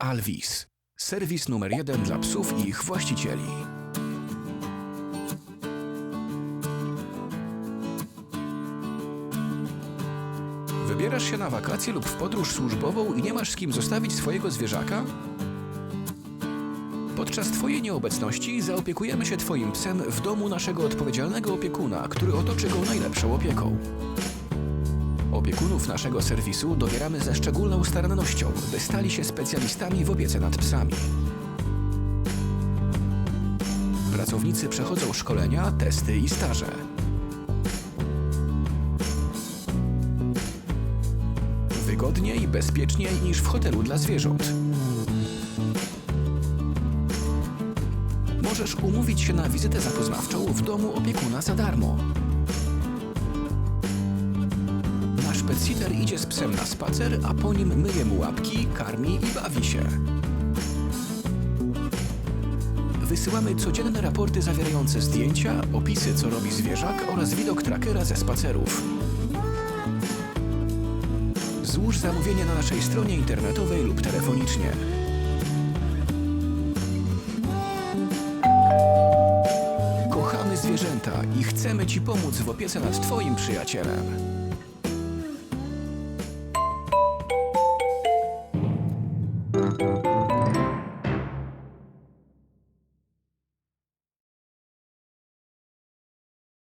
Alvis. Serwis numer jeden dla psów i ich właścicieli. Wybierasz się na wakacje lub w podróż służbową i nie masz z kim zostawić swojego zwierzaka? Podczas Twojej nieobecności zaopiekujemy się Twoim psem w domu naszego odpowiedzialnego opiekuna, który otoczy go najlepszą opieką. Opiekunów naszego serwisu dobieramy ze szczególną starannością, by stali się specjalistami w opiece nad psami. Pracownicy przechodzą szkolenia, testy i staże. Wygodniej i bezpieczniej niż w hotelu dla zwierząt. Możesz umówić się na wizytę zapoznawczą w domu opiekuna za darmo. Petsitter idzie z psem na spacer, a po nim myje mu łapki, karmi i bawi się. Wysyłamy codzienne raporty zawierające zdjęcia, opisy co robi zwierzak oraz widok trackera ze spacerów. Złóż zamówienie na naszej stronie internetowej lub telefonicznie. Kochamy zwierzęta i chcemy Ci pomóc w opiece nad Twoim przyjacielem.